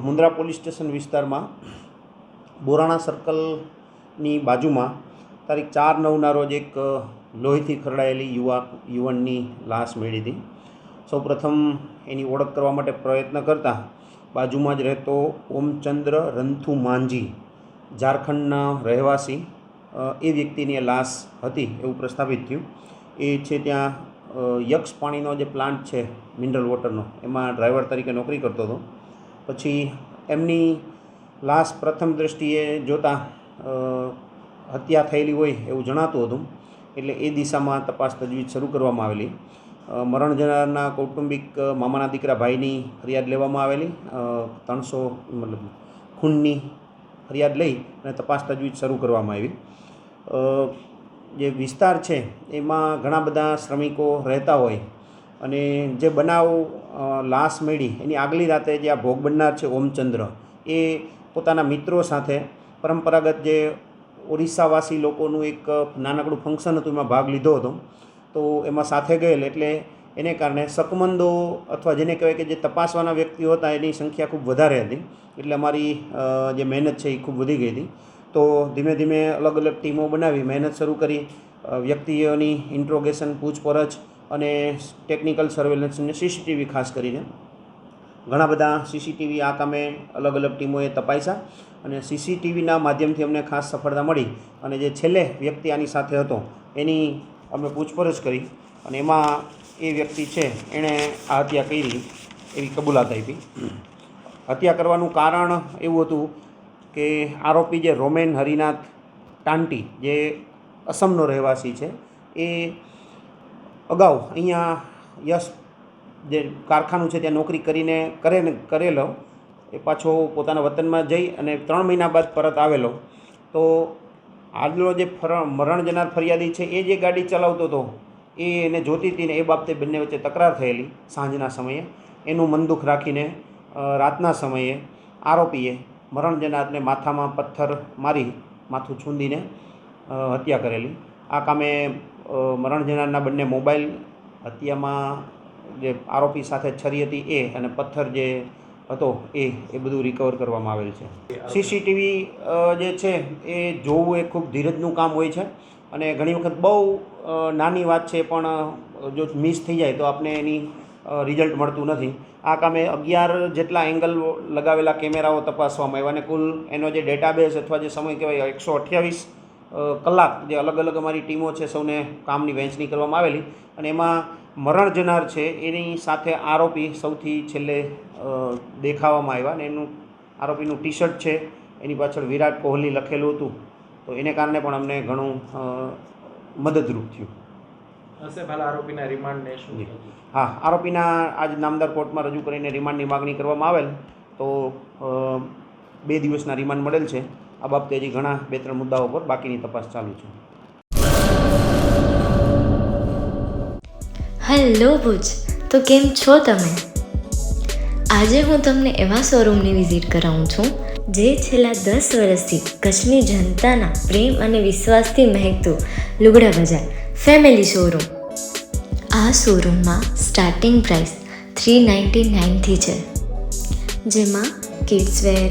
Mundra police station વિસ્તારમાં બોરાણા સર્કલની બાજુમાં તારીખ ચાર નવના રોજ એક લોહીથી ખરડાયેલી યુવા, યુવાનની લાશ મળી હતી સૌપ્રથમ એની ઓળખ કરવા માટે પ્રયત્ન કરતા બાજુમાં જ રહેતો ઓમચંદ્ર રંથુ માંઝી, ઝારખંડના રહેવાસી એ વ્યક્તિની લાશ હતી એવું પ્રસ્થાપિત થયું. એ છે ત્યાં યક્ષ પાણીનો જે પ્લાન્ટ છે, મિનરલ વોટરનો, એમાં ડ્રાઈવર તરીકે નોકરી કરતો હતો. પછી એમની લાશ પ્રથમ દૃષ્ટિએ જોતાં હત્યા થયેલી હોય એવું જણાતું હતું. એટલે એ દિશામાં તપાસ તજવીજ શરૂ કરવામાં આવેલી. મરણ જનારના કૌટુંબિક મામાના દીકરા ભાઈની ફરિયાદ લેવામાં આવેલી. ત્રણસો, મતલબ ખૂનની ફરિયાદ લઈ અને તપાસ તજવીજ શરૂ કરવામાં આવી. જે વિસ્તાર છે, એમાં ઘણા બધા શ્રમિકો રહેતા હોય. અને જે બનાવ લાશ મળી, એની આગલી રાતે જે આ ભોગ બનનાર છે ઓમચંદ્ર, એ પોતાના મિત્રો સાથે પરંપરાગત જે ઓરિસ્સાવાસી લોકોનું એક નાનકડું ફંક્શન હતું, એમાં ભાગ લીધો હતો. તો એમાં સાથે ગયેલ એટલે એને કારણે શકમંદો અથવા જેને કહેવાય કે જે તપાસવાના વ્યક્તિઓ હતા, એની સંખ્યા ખૂબ વધારે હતી. એટલે અમારી જે મહેનત છે એ ખૂબ વધી ગઈ હતી. તો ધીમે ધીમે અલગ અલગ ટીમો બનાવી મહેનત શરૂ કરી. વ્યક્તિઓની ઇન્ટ્રોગેશન પૂછપરછ અને ટેકનિકલ સર્વેલન્સ અને સીસીટીવી ખાસ કરીને. ઘણા બધા સીસીટીવી આ કામે અલગ અલગ ટીમોએ તપાસ્યા અને સીસીટીવીના માધ્યમથી અમને ખાસ સફળતા મળી અને જે છેલ્લે વ્યક્તિ આની સાથે હતો એની અમે પૂછપરછ કરી અને એમાં એ વ્યક્તિ છે એણે આ હત્યા કરી એવી કબૂલાત આપી. હત્યા કરવાનું કારણ એવું હતું કે આરોપી જે રોમેન હરિનાથ ટાંટી જે અસમનો રહેવાસી છે એ અગાઉ અહીંયા યશ જે કારખાનું છે ત્યાં નોકરી કરીને કરે કરેલો, એ પાછો પોતાના વતનમાં જઈ અને ત્રણ મહિના બાદ પરત આવેલો. તો આજનો જે ફર, મરણ જનાર ફરિયાદી છે, એ જે ગાડી ચલાવતો હતો, એ એને જોતી હતી ને એ બાબતે બંને વચ્ચે તકરાર થયેલી સાંજના સમયે. એનું મનદુખ રાખીને રાતના સમયે આરોપીએ મરણ જનારને માથામાં પથ્થર મારી માથું છૂંદીને હત્યા કરેલી. આ કામે મરણ જનારના બંને મોબાઈલ, હત્યામાં જે આરોપી સાથે છરી હતી એ અને પથ્થર જે હતો એ એ બધું રિકવર કરવામાં આવેલ છે. સીસીટીવી જે છે એ જોવું એ ખૂબ ધીરજનું કામ હોય છે અને ઘણી વખત બહુ નાની વાત છે પણ જો મિસ થઈ જાય તો આપણે એની રિઝલ્ટ મળતું નથી. આ કામે અગિયાર જેટલા એંગલ લગાવેલા કેમેરાઓ તપાસવામાં આવ્યા અને કુલ એનો જે ડેટાબેઝ અથવા જે સમય કહેવાય એકસો અઠ્યાવીસ કલાક જે અલગ અલગ અમારી ટીમો છે સૌને કામની વહેંચણી કરવામાં આવેલી અને એમાં મરણ જનાર છે એની સાથે આરોપી સૌથી છેલ્લે દેખાવામાં આવ્યા અને એનું આરોપીનું ટી શર્ટ છે એની પાછળ વિરાટ કોહલી લખેલું હતું. તો એને કારણે પણ અમને ઘણું મદદરૂપ થયું. આરોપીના રિમાન્ડને શું હા આરોપીના આજ નામદાર કોર્ટમાં રજૂ કરીને રિમાન્ડની માગણી કરવામાં આવેલ. તો બે દિવસના રિમાન્ડ મળેલ છે. આ બાબતે હજી ઘણા બે ત્રણ મુદ્દાઓ પર બાકીની તપાસ ચાલુ છે. હેલો ભુજ, તો કેમ છો તમે? આજે હું તમને એવા શોરૂમની વિઝિટ કરાવું છું, જે છેલ્લા દસ વર્ષથી કચ્છની જનતાના પ્રેમ અને વિશ્વાસથી મહેકતું લુગડા બજાર ફેમિલી શોરૂમ આ શોરૂમમાં સ્ટાર્ટિંગ પ્રાઇસ થ્રી નાઇન્ટી નાઇનથી છે. જેમાં kids wear